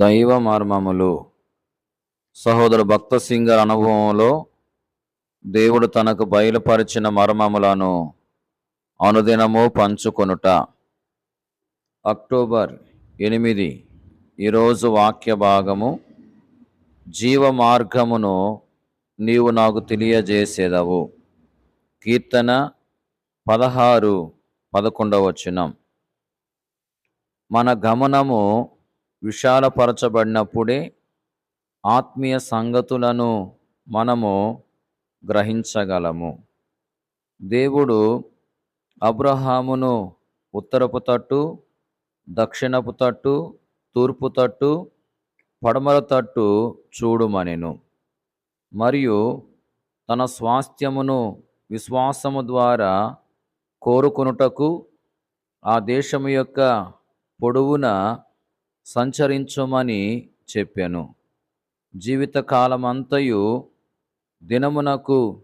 దైవ మర్మములు. సహోదరు భక్త సింగర్ అనుభవంలో దేవుడు తనకు బయలుపరిచిన మర్మములను అనుదినము పంచుకొనుట. అక్టోబర్ ఎనిమిది ఈరోజు వాక్య భాగము. జీవ మార్గమును నీవు నాకు తెలియజేసేదవు. కీర్తన పదహారు పదకొండవచనం మన గమనము విశాలపరచబడినప్పుడే ఆత్మీయ సంగతులను మనము గ్రహించగలము. దేవుడు అబ్రహామును ఉత్తరపు తట్టు దక్షిణపు తట్టు తూర్పు తట్టు పడమర తట్టు చూడుమనెను. మరియు తన స్వాస్థ్యమును విశ్వాసము ద్వారా కోరుకొనుటకు ఆ దేశము యొక్క పొడవున సంచరించుమని చెప్పాను. జీవితకాలమంతయు దినమునకు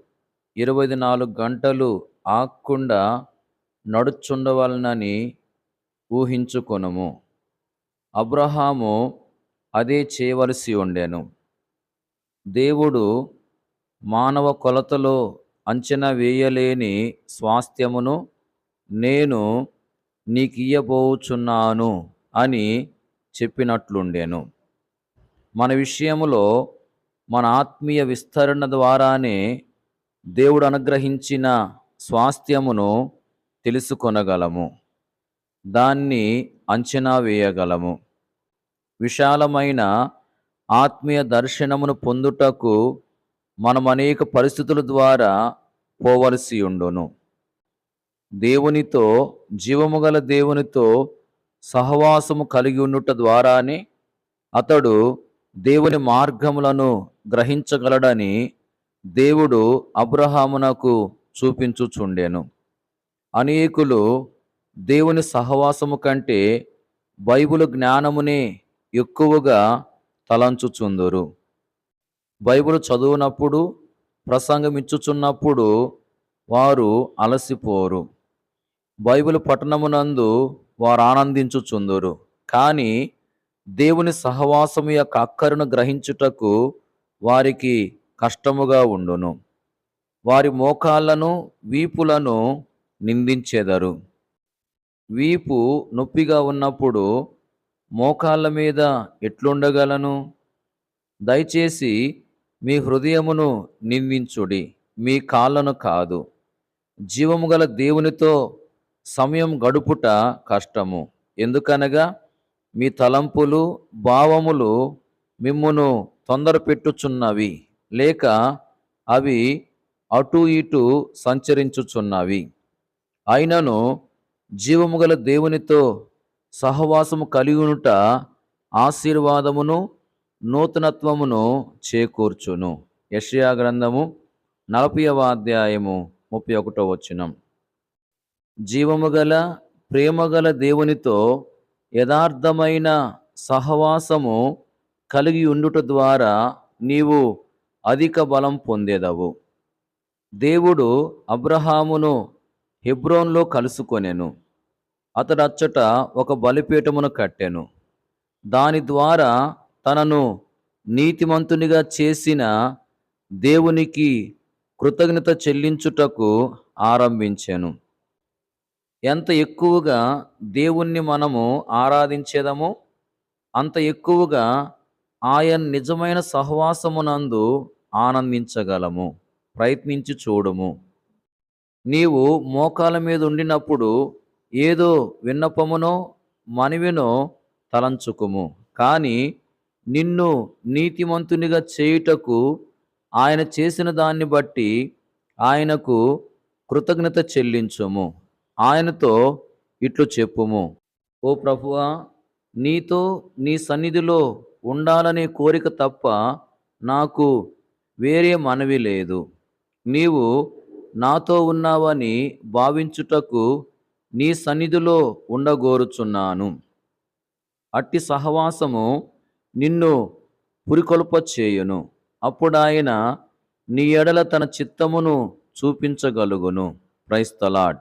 ఇరవై నాలుగు గంటలు ఆక్కుండా నడుచుండవలనని ఊహించుకొనుము. అబ్రహాము అదే చేయవలసి ఉండెను. దేవుడు మానవ కొలతలో అంచనా వేయలేని స్వాస్థ్యమును నేను నీకియ్యబోచున్నాను అని చెప్పినట్లుండెను. మన విషయములో మన ఆత్మీయ విస్తరణ ద్వారానే దేవుడు అనుగ్రహించిన స్వాస్థ్యమును తెలుసుకొనగలము. దాన్ని అంచనా వేయగలము. విశాలమైన ఆత్మీయ దర్శనమును పొందుటకు మనం అనేక పరిస్థితుల ద్వారా పోవలసి ఉండును. దేవునితో జీవము గల దేవునితో సహవాసము కలిగి ఉండుట ద్వారానే అతడు దేవుని మార్గములను గ్రహించగలడని దేవుడు అబ్రహామునకు చూపించుచుండెను. అనేకులు దేవుని సహవాసము కంటే బైబిల్ జ్ఞానమునే ఎక్కువగా తలంచుచుందురు. బైబిల్ చదువునప్పుడు ప్రసంగమిచ్చుచున్నప్పుడు వారు అలసిపోరు. బైబిల్ పట్టణమునందు వారు ఆనందించుచుందురు కానీ దేవుని సహవాసము యొక్క అక్కరును గ్రహించుటకు వారికి కష్టముగా ఉండును. వారి మోకాళ్ళను వీపులను నిందించెదరు. వీపు నొప్పిగా ఉన్నప్పుడు మోకాళ్ళ మీద ఎట్లుండగలను? దయచేసి మీ హృదయమును నిందించుడి. మీ కాళ్ళను కాదు. జీవము గల దేవునితో సమయం గడుపుట కష్టము. ఎందుకనగా మీ తలంపులు భావములు మిమ్మును తొందర పెట్టుచున్నవి లేక అవి అటు ఇటు సంచరించుచున్నవి. అయినను జీవము గల దేవునితో సహవాసము కలిగినుట ఆశీర్వాదమును నూతనత్వమును చేకూర్చును. యషయా గ్రంథము నలభైవ అధ్యాయము ముప్పై ఒకటో వచ్చినం జీవము గల ప్రేమగల దేవునితో యథార్థమైన సహవాసము కలిగి ఉండుట ద్వారా నీవు అధిక బలం పొందేదవు. దేవుడు అబ్రహామును హెబ్రోన్లో కలుసుకొనెను. అతడు అచ్చట ఒక బలిపీఠమును కట్టెను. దాని ద్వారా తనను నీతిమంతునిగా చేసిన దేవునికి కృతజ్ఞత చెల్లించుటకు ఆరంభించాను. ఎంత ఎక్కువగా దేవుణ్ణి మనము ఆరాధించేదమో అంత ఎక్కువగా ఆయన నిజమైన సహవాసమునందు ఆనందించగలము ప్రయత్నించి చూడము. నీవు మోకాల మీద ఉండినప్పుడు ఏదో విన్నపమునో మనవినో తలంచుకుము. కానీ నిన్ను నీతిమంతునిగా చేయుటకు ఆయన చేసిన దాన్ని బట్టి ఆయనకు కృతజ్ఞత చెల్లించుము. ఆయనతో ఇట్లు చెప్పుము. ఓ ప్రభువా నీతో నీ సన్నిధిలో ఉండాలనే కోరిక తప్ప నాకు వేరే మనవి లేదు. నీవు నాతో ఉన్నావని భావించుటకు నీ సన్నిధిలో ఉండగోరుచున్నాను. అట్టి సహవాసము నిన్ను పురికొల్ప చేయును. అప్పుడాయన నీ ఎడల తన చిత్తమును చూపించగలుగును. క్రైస్తలాడ్